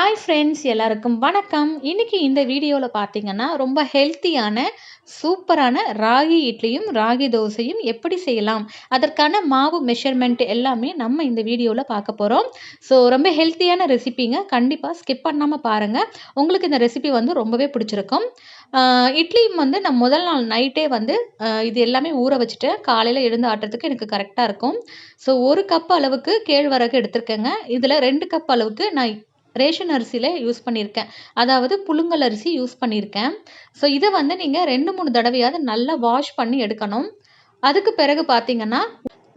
Hi friends எல்லாருக்கும் வணக்கம். இன்னைக்கு இந்த வீடியோவில் பார்த்தீங்கன்னா ரொம்ப ஹெல்த்தியான சூப்பரான ராகி இட்லியும் ராகி தோசையும் எப்படி செய்யலாம்? அதற்கான மாவு மெஷர்மெண்ட் எல்லாமே நம்ம இந்த வீடியோவில் பார்க்க போகிறோம் ஸோ ரொம்ப ஹெல்த்தியான ரெசிபிங்க கண்டிப்பாக ஸ்கிப் பண்ணாமல் பாருங்கள் உங்களுக்கு இந்த ரெசிபி வந்து ரொம்பவே பிடிச்சிருக்கும். இட்லியும் வந்து நான் முதல் நாள் நைட்டே வந்து இது எல்லாமே ஊற வச்சுட்டு காலையில் எழுந்து ஆட்டுறதுக்கு எனக்கு கரெக்டாக இருக்கும். ஸோ ஒரு கப் அளவுக்கு கேழ்வரகு எடுத்திருக்கேங்க. இதில் ரெண்டு கப் அளவுக்கு நான் ரேஷன் அரிசியில் யூஸ் பண்ணியிருக்கேன். அதாவது புழுங்கல் அரிசி யூஸ் பண்ணியிருக்கேன். ஸோ இதை வந்து நீங்கள் ரெண்டு மூணு தடவையாவது நல்லா வாஷ் பண்ணி எடுக்கணும். அதுக்கு பிறகு பார்த்தீங்கன்னா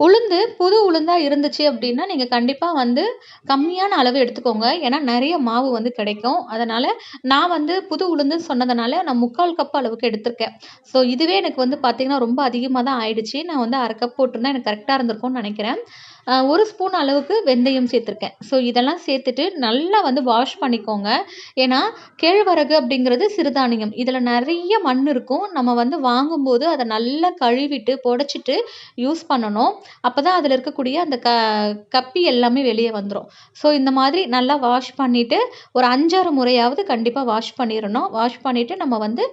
உளுந்து புது உளுந்தாக இருந்துச்சு அப்படின்னா நீங்கள் கண்டிப்பாக வந்து கம்மியான அளவு எடுத்துக்கோங்க. ஏன்னா நிறைய மாவு வந்து கிடைக்கும். அதனால் நான் வந்து புது உளுந்துன்னு சொன்னதுனால நான் முக்கால் கப் அளவுக்கு எடுத்திருக்கேன். ஸோ இதுவே எனக்கு வந்து பார்த்தீங்கன்னா ரொம்ப அதிகமாக தான் ஆயிடுச்சு. நான் வந்து அரை கப் போட்டிருந்தேன் எனக்கு கரெக்டாக இருந்திருக்கும்னு நினைக்கிறேன். ஒரு ஸ்பூன் அளவுக்கு வெந்தயம் சேர்த்துருக்கேன். ஸோ இதெல்லாம் சேர்த்துட்டு நல்லா வந்து வாஷ் பண்ணிக்கோங்க. ஏன்னா கேழ்வரகு அப்படிங்கிறது சிறுதானியம். இதில் நிறைய மண் இருக்கும். நம்ம வந்து வாங்கும்போது அதை நல்லா கழுவிட்டு புடச்சிட்டு யூஸ் பண்ணணும். அப்போ தான் அதில் இருக்கக்கூடிய அந்த க கப்பி எல்லாமே வெளியே வந்துடும் ஸோ இந்த மாதிரி நல்லா வாஷ் பண்ணிவிட்டு ஒரு அஞ்சாறு முறையாவது கண்டிப்பாக வாஷ் பண்ணிடணும் வாஷ் பண்ணிவிட்டு நம்ம வந்து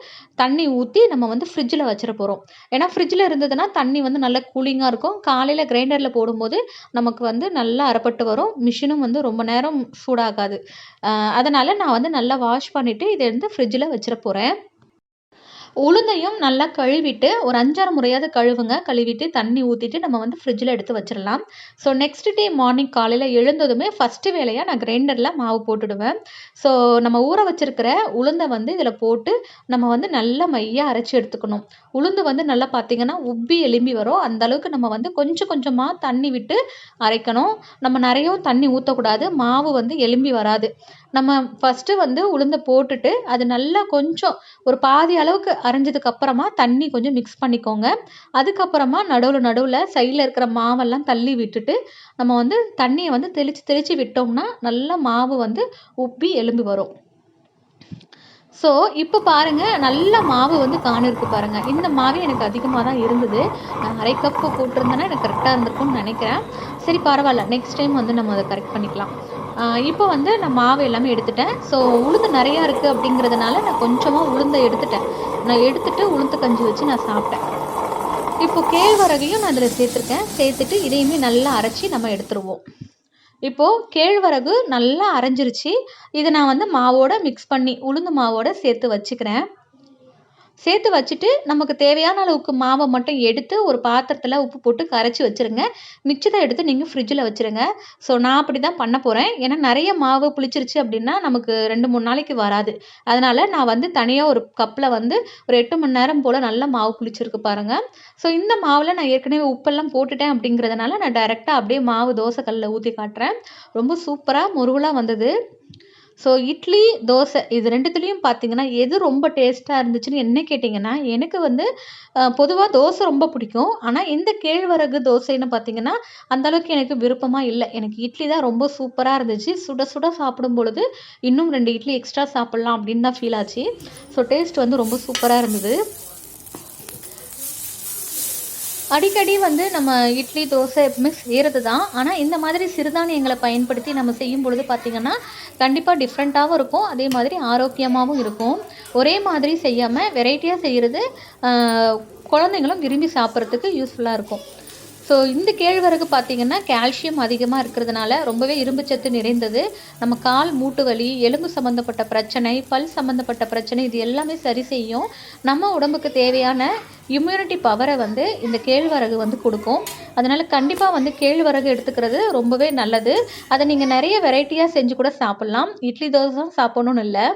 தண்ணி ஊற்றி நம்ம வந்து ஃப்ரிட்ஜில் வச்சிட போகிறோம் ஏன்னா ஃப்ரிட்ஜில் இருந்ததுன்னா தண்ணி வந்து நல்லா கூலிங்காக இருக்கும். காலையில் கிரைண்டரில் போடும்போது நமக்கு வந்து நல்லா அறப்பட்டு வரும். மிஷினும் வந்து ரொம்ப நேரம் சூடாகாது. அதனால் நான் வந்து நல்லா வாஷ் பண்ணிவிட்டு இதை வந்து ஃப்ரிட்ஜில் வச்சிட போகிறேன் உளுந்தையும் நல்லா கழுவிட்டு ஒரு அஞ்சாறு முறையாவது கழுவுங்க. கழுவிட்டு தண்ணி ஊற்றிட்டு நம்ம வந்து ஃப்ரிட்ஜில் எடுத்து வச்சிடலாம். ஸோ நெக்ஸ்ட் டே மார்னிங் காலையில் எழுந்ததுமே ஃபஸ்ட்டு வேலையாக நான் கிரைண்டரில் மாவு போட்டுடுவேன். ஸோ நம்ம ஊற வச்சிருக்கிற உளுந்தை வந்து இதில் போட்டு நம்ம வந்து நல்லா மையாக அரைச்சி எடுத்துக்கணும். உளுந்து வந்து நல்லா பார்த்தீங்கன்னா உப்பி எலும்பி வரும். அந்த அளவுக்கு நம்ம வந்து கொஞ்சம் கொஞ்சமாக தண்ணி விட்டு அரைக்கணும். நம்ம நிறையவும் தண்ணி ஊற்றக்கூடாது மாவு வந்து எலும்பி வராது. நம்ம ஃபஸ்ட்டு வந்து உளுந்தை போட்டுட்டு அது நல்லா கொஞ்சம் ஒரு பாதி அளவுக்கு அரைஞ்சதுக்கு அப்புறமா தண்ணி கொஞ்சம் மிக்ஸ் பண்ணிக்கோங்க. அதுக்கப்புறமா நடுவில் நடுவில் சைடில் இருக்கிற மாவெல்லாம் தள்ளி விட்டுட்டு நம்ம வந்து தண்ணியை வந்து தெளித்து தெளித்து விட்டோம்னா நல்லா மாவு வந்து உப்பி எலும்பி வரும். ஸோ இப்போ பாருங்கள் நல்ல மாவு வந்து காணிருக்கு பாருங்கள் இந்த மாவு எனக்கு அதிகமாக தான் இருந்தது. நான் அரை கப்பு போட்டிருந்தேன்னா எனக்கு கரெக்டாக இருந்திருக்கும்னு நினைக்கிறேன். சரி பரவாயில்ல. நெக்ஸ்ட் டைம் வந்து நம்ம அதை கரெக்ட் பண்ணிக்கலாம். இப்போ வந்து நான் மாவு எல்லாமே எடுத்துட்டேன். ஸோ உளுந்து நிறையா இருக்குது அப்படிங்கிறதுனால நான் கொஞ்சமாக உளுந்தை எடுத்துட்டேன். நான் எடுத்துட்டு உளுந்து கஞ்சி வச்சு நான் சாப்பிட்டேன். இப்போ கேழ்வரகையும் நான் அதில் சேர்த்துருக்கேன். சேர்த்துட்டு இதையுமே நல்லா அரைச்சி நம்ம எடுத்துருவோம். இப்போது கேழ்வரகு நல்லா அரைஞ்சிருச்சு. இதை நான் வந்து மாவோடு மிக்ஸ் பண்ணி உளுந்து மாவோடு சேர்த்து வச்சுக்கிறேன். சேர்த்து வச்சுட்டு நமக்கு தேவையான அளவுக்கு மாவை மட்டும் எடுத்து ஒரு பாத்திரத்தில் உப்பு போட்டு கரைச்சி வச்சுருங்க. மிச்சத்தை எடுத்து நீங்கள் ஃப்ரிட்ஜில் வச்சுருங்க. ஸோ நான் அப்படி தான் பண்ண போகிறேன் ஏன்னா நிறைய மாவு புளிச்சிருச்சு அப்படின்னா நமக்கு ரெண்டு மூணு நாளைக்கு வராது. அதனால் நான் வந்து தனியாக ஒரு கப்பில் வந்து ஒரு எட்டு மணி நேரம் போல் நல்ல மாவு புளிச்சிருக்கு பாருங்கள் ஸோ இந்த மாவில் நான் ஏற்கனவே உப்பெல்லாம் போட்டுட்டேன் அப்படிங்கிறதுனால நான் டைரெக்டாக அப்படியே மாவு தோசைக்கல்லில் ஊற்றி காட்டுறேன். ரொம்ப சூப்பராக முருகலாக வந்தது. ஸோ இட்லி தோசை இது ரெண்டுத்துலேயும் பார்த்தீங்கன்னா எது ரொம்ப டேஸ்ட்டாக இருந்துச்சுன்னு என்ன கேட்டிங்கன்னா எனக்கு வந்து பொதுவாக தோசை ரொம்ப பிடிக்கும். ஆனால் இந்த கேழ்வரகு தோசைன்னு பார்த்தீங்கன்னா அந்தளவுக்கு எனக்கு விருப்பமாக இல்லை. எனக்கு இட்லி தான் ரொம்ப சூப்பராக இருந்துச்சு. சுட சுட சாப்பிடும் பொழுது இன்னும் ரெண்டு இட்லி எக்ஸ்ட்ரா சாப்பிட்லாம் அப்படின்னு தான் ஃபீல் ஆச்சு. ஸோ டேஸ்ட் வந்து ரொம்ப சூப்பராக இருந்தது. அடிக்கடி வந்து நம்ம இட்லி தோசை எப்பவுமே செய்கிறது தான் ஆனால் இந்த மாதிரி சிறுதானியங்களை பயன்படுத்தி நம்ம செய்யும் பொழுது பார்த்திங்கன்னா கண்டிப்பாக டிஃப்ரெண்ட்டாகவும் இருக்கும். அதே மாதிரி ஆரோக்கியமாகவும் இருக்கும். ஒரே மாதிரி செய்யாமல் வெரைட்டியாக செய்கிறது குழந்தைங்களும் விரும்பி சாப்பிட்றதுக்கு யூஸ்ஃபுல்லாக இருக்கும். ஸோ இந்த கேழ்வரகு பார்த்திங்கன்னா கால்சியம் அதிகமாக இருக்கிறதுனால ரொம்பவே இரும்புச்சத்து நிறைந்தது. நம்ம கால் மூட்டு வலி எலும்பு சம்மந்தப்பட்ட பிரச்சனை பல் சம்மந்தப்பட்ட பிரச்சனை இது எல்லாமே சரி செய்யும். நம்ம உடம்புக்கு தேவையான இம்யூனிட்டி பவரை வந்து இந்த கேழ்வரகு வந்து கொடுக்கும். அதனால் கண்டிப்பாக வந்து கேழ்வரகு எடுத்துக்கிறது ரொம்பவே நல்லது. அதை நீங்கள் நிறைய வெரைட்டியாக செஞ்சு கூட சாப்பிட்லாம். இட்லி தோசை சாப்பிட்ணுன்னு இல்லை.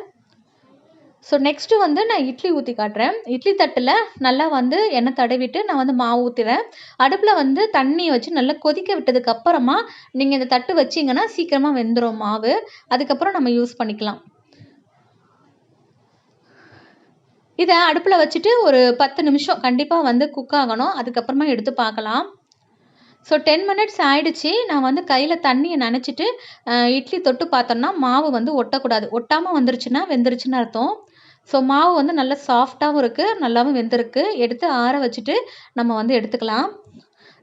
ஸோ நெக்ஸ்ட்டு வந்து நான் இட்லி ஊற்றி காட்டுறேன். இட்லி தட்டில் நல்லா வந்து எண்ணெய் தடவிட்டு நான் வந்து மாவு ஊற்றுறேன் அடுப்பில் வந்து தண்ணி வச்சு நல்லா கொதிக்க விட்டதுக்கு அப்புறமா நீங்கள் இந்த தட்டு வச்சிங்கன்னா சீக்கிரமாக வெந்துடும் மாவு. அதுக்கப்புறம் நம்ம யூஸ் பண்ணிக்கலாம். இதை அடுப்பில் வச்சுட்டு ஒரு பத்து நிமிஷம் கண்டிப்பாக வந்து குக் ஆகணும். அதுக்கப்புறமா எடுத்து பார்க்கலாம். ஸோ டென் மினிட்ஸ் ஆகிடுச்சி நான் வந்து கையில் தண்ணியை நினச்சிட்டு இட்லி தொட்டு பார்த்தோம்னா மாவு வந்து ஒட்டக்கூடாது. ஒட்டாமல் வந்துருச்சுன்னா வெந்துருச்சுன்னு அர்த்தம். ஸோ மாவு வந்து நல்லா சாஃப்டாகவும் இருக்குது நல்லாவும் வெந்திருக்கு. எடுத்து ஆற வச்சுட்டு நம்ம வந்து எடுத்துக்கலாம்.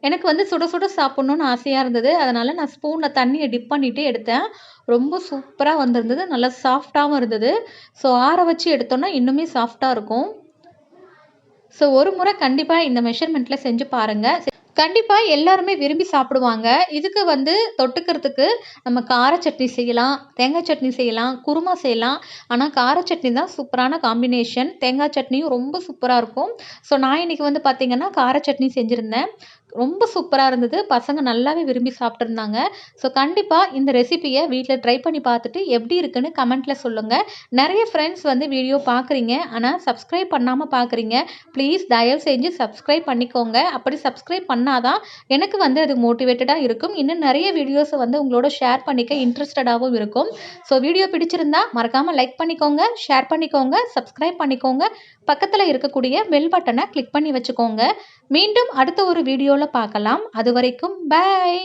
எனக்கு வந்து சுட சுட சாப்பிட்ணுன்னு ஆசையாக இருந்தது. அதனால் நான் ஸ்பூனில் தண்ணியை டிப் பண்ணிவிட்டு எடுத்தேன். ரொம்ப சூப்பராக வந்திருந்தது. நல்லா சாஃப்டாகவும் இருந்தது. ஸோ ஆற வச்சு எடுத்தோன்னா இன்னுமே சாஃப்டாக இருக்கும். ஸோ ஒரு முறை கண்டிப்பாக இந்த மெஷர்மெண்ட்டில் செஞ்சு பாருங்கள் கண்டிப்பாக எல்லாருமே விரும்பி சாப்பிடுவாங்க. இதுக்கு வந்து தொட்டுக்கிறதுக்கு நம்ம கார சட்னி செய்யலாம் தேங்காய் சட்னி செய்யலாம் குருமா செய்யலாம். ஆனால் கார சட்னி தான் சூப்பரான காம்பினேஷன் தேங்காய் சட்னியும் ரொம்ப சூப்பராக இருக்கும். ஸோ நான் இன்றைக்கி வந்து பார்த்திங்கன்னா கார சட்னி செஞ்சுருந்தேன். ரொம்ப சூப்பராக இருந்தது. பசங்க நல்லாவே விரும்பி சாப்பிட்ருந்தாங்க ஸோ கண்டிப்பாக இந்த ரெசிபியை வீட்டில் ட்ரை பண்ணி பார்த்துட்டு எப்படி இருக்குன்னு கமெண்ட்டில் சொல்லுங்கள் நிறைய ஃப்ரெண்ட்ஸ் வந்து வீடியோ பார்க்குறீங்க. ஆனால் சப்ஸ்கிரைப் பண்ணாமல் பார்க்குறீங்க. ப்ளீஸ் தயவு செஞ்சு சப்ஸ்கிரைப் பண்ணிக்கோங்க. அப்படி சப்ஸ்கிரைப் பண்ணாதான் எனக்கு வந்து அது மோட்டிவேட்டடாக இருக்கும். இன்னும் நிறைய வீடியோஸை வந்து உங்களோட ஷேர் பண்ணிக்க இன்ட்ரெஸ்டடாகவும் இருக்கும். ஸோ வீடியோ பிடிச்சிருந்தா மறக்காமல் லைக் பண்ணிக்கோங்க ஷேர் பண்ணிக்கோங்க சப்ஸ்கிரைப் பண்ணிக்கோங்க. பக்கத்தில் இருக்கக்கூடிய பெல் பட்டனை கிளிக் பண்ணி வச்சுக்கோங்க. மீண்டும் அடுத்த ஒரு வீடியோவில் வீடியோவில் பார்க்கலாம். அது வரைக்கும் பாய்